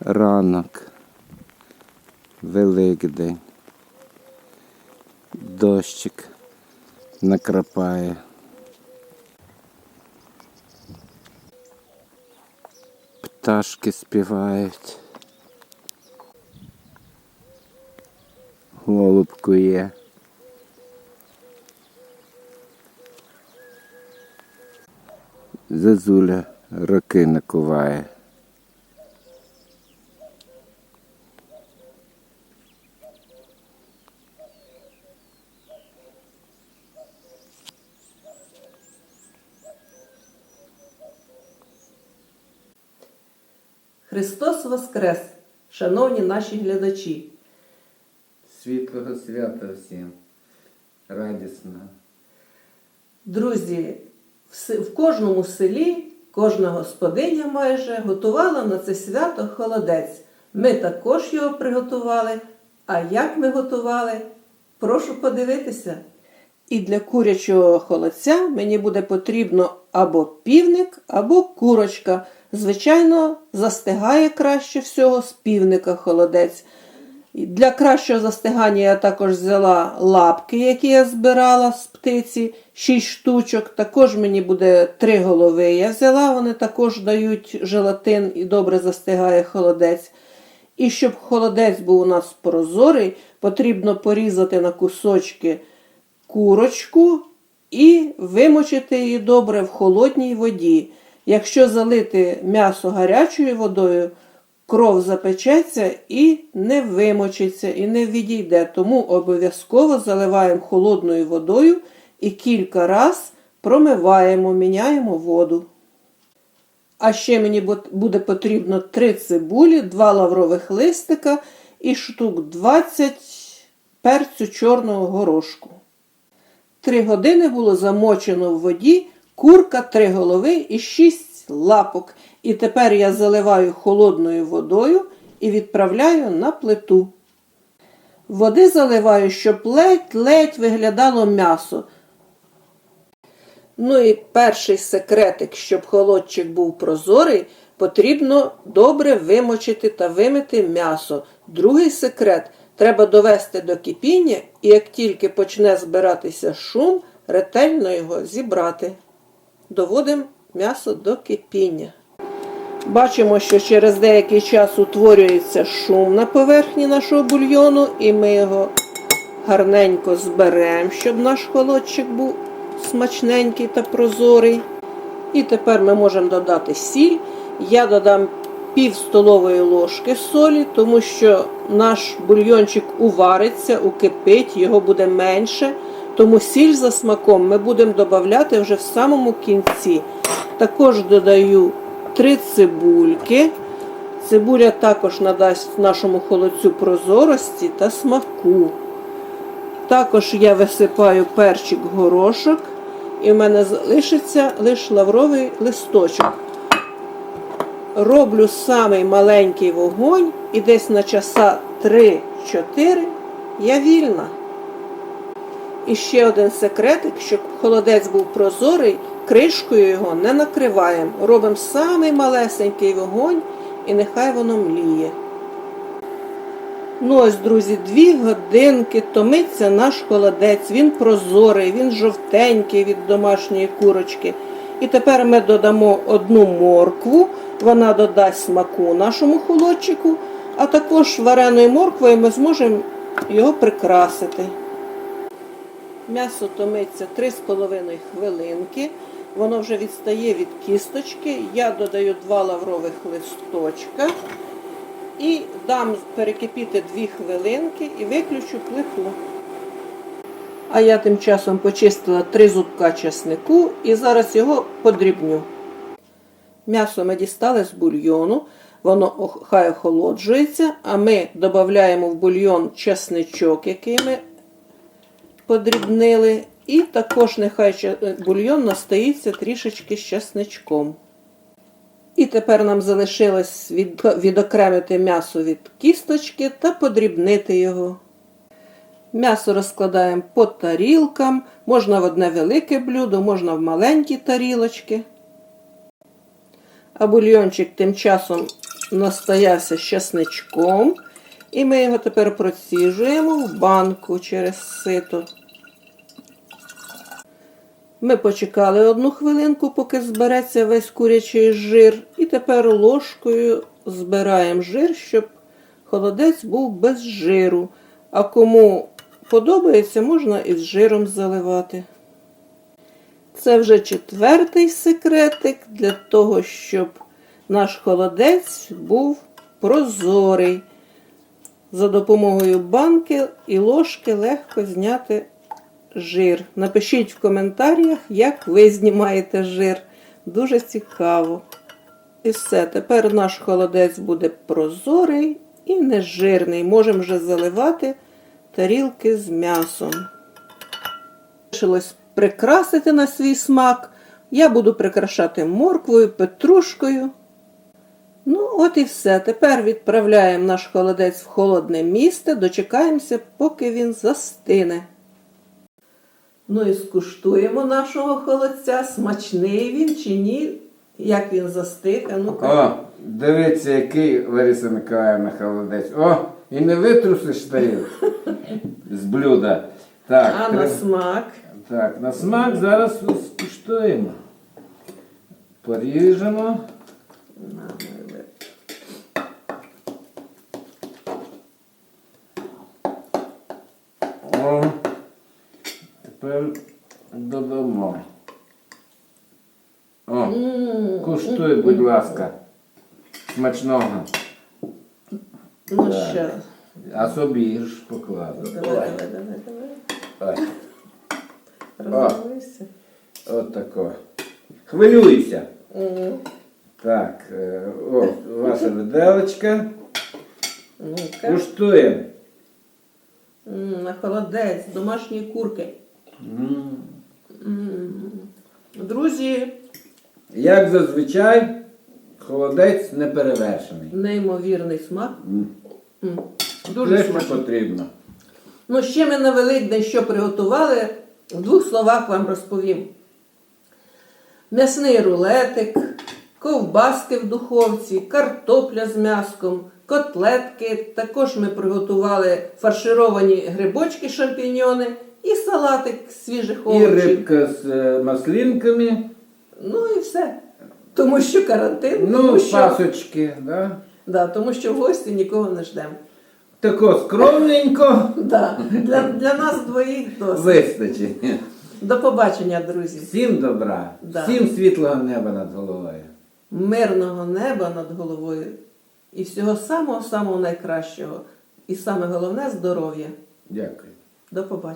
ранок, Великдень, дощик накрапає. Пташки співають. Голуб кує. Зазуля роки накуває. Христос Воскрес! Шановні наші глядачі! Світлого свята всім. Радісно. Друзі, в в кожному селі кожна господиня майже готувала на це свято холодець. Ми також його приготували. А як ми готували? Прошу подивитися. І для курячого холодця мені буде потрібно або півник, або курочка. Звичайно, застигає краще всього з півника холодець. Для кращого застигання я також взяла лапки, які я збирала з птиці, 6 штучок. Також мені буде 3 голови. Я взяла, вони також дають желатин і добре застигає холодець. І щоб холодець був у нас прозорий, потрібно порізати на кусочки курочку і вимочити її добре в холодній воді. Якщо залити м'ясо гарячою водою, кров запечеться і не вимочиться, і не відійде. Тому обов'язково заливаємо холодною водою і кілька раз промиваємо, міняємо воду. А ще мені буде потрібно 3 цибулі, 2 лаврових листика і штук 20 перцю чорного горошку. Три години було замочено в воді курка, три голови і шість лапок. І тепер я заливаю холодною водою і відправляю на плиту. Води заливаю, щоб ледь-ледь виглядало м'ясо. Ну і перший секретик, щоб холодчик був прозорий, потрібно добре вимочити та вимити м'ясо. Другий секрет треба довести до кипіння, і як тільки почне збиратися шум, ретельно його зібрати. Доводимо м'ясо до кипіння. Бачимо, що через деякий час утворюється шум на поверхні нашого бульйону, і ми його гарненько зберемо, щоб наш холодчик був смачненький та прозорий. І тепер ми можемо додати сіль. Я додам пів столової ложки солі, тому що наш бульйончик увариться, укипить, його буде менше. Тому сіль за смаком ми будемо додавати вже в самому кінці. Також додаю 3 цибульки. Цибуля також надасть нашому холодцю прозорості та смаку. Також я висипаю перчик горошок, і в мене залишиться лише лавровий листочок. Роблю самий маленький вогонь і десь на часа 3-4 я вільна. І ще один секретик, щоб холодець був прозорий, кришкою його не накриваємо. Робимо самий малесенький вогонь і нехай воно мліє. Ну ось, друзі, дві годинки томиться наш холодець. Він прозорий, він жовтенький від домашньої курочки. І тепер ми додамо одну моркву, вона додасть смаку нашому холодчику, а також вареною морквою ми зможемо його прикрасити. М'ясо томиться 3,5 хвилинки. Воно вже відстає від кісточки. Я додаю 2 лаврових листочка і дам перекипіти 2 хвилинки і виключу плиту. А я тим часом почистила 3 зубка чеснику і зараз його подрібню. М'ясо ми дістали з бульйону, воно хай охолоджується, а ми додаємо в бульйон чесничок, який ми подрібнили. І також нехай бульйон настоїться трішечки з чесничком. І тепер нам залишилось від- відокремити м'ясо від кісточки та подрібнити його. М'ясо розкладаємо по тарілкам, можна в одне велике блюдо, можна в маленькі тарілочки. А бульйончик тим часом настоявся з часничком. І ми його тепер проціжуємо в банку через сито. Ми почекали одну хвилинку, поки збереться весь курячий жир, і тепер ложкою збираємо жир, щоб холодець був без жиру. А кому подобається, можна із жиром заливати. Це вже четвертий секретик для того, щоб наш холодець був прозорий. За допомогою банки і ложки легко зняти жир. Напишіть в коментарях, як ви знімаєте жир. Дуже цікаво. І все, тепер наш холодець буде прозорий і нежирний. Можемо вже заливати тарілки з м'ясом. Лишилось прикрасити на свій смак. Я буду прикрашати морквою, петрушкою. Ну, от і все. Тепер відправляємо наш холодець в холодне місце, дочекаємося, поки він застине. Ну і скуштуємо нашого холодця, смачний він чи ні, як він застиг. А ну-ка. О, дивіться, який Лариса Миколаївна холодець. О, і не витрусиш тарілку з блюда. Так, а на смак. так, на смак зараз скуштуємо. Поріжемо. На, ми ви- О, тепер додамо. О, куштуй, будь ласка. Смачного. Ну Так. ще раз. А собі ж покладу. Давай, давай, давай, давай. Ой, Розвалився. от тако. Хвилюйся. М, Так, е, о, ваша виделочка. Ну-ка. Куштуємо. М, На холодець, домашні курки. Друзі, Як зазвичай, холодець не перевершений. неймовірний смак. М. М, Дуже Те, що смачно. потрібно. Ну, ще ми на Великдень що приготували, в двох словах вам розповім. М'ясний рулетик, ковбаски в духовці, картопля з м'яском, котлетки. Також ми приготували фаршировані грибочки шампіньйони і салатик свіжих І овочів. рибка з е, маслинками, Ну і все. Тому що карантин, ну, тому, що, пасочки, да? да, тому що в гості нікого не ждемо. Тако скромненько Да, для, для нас двоїх досить. вистачить. До побачення, друзі. Всім добра, Да. всім світлого неба над головою. мирного неба над головою і всього самого самого найкращого. І саме головне здоров'я. Дякую. До побачення.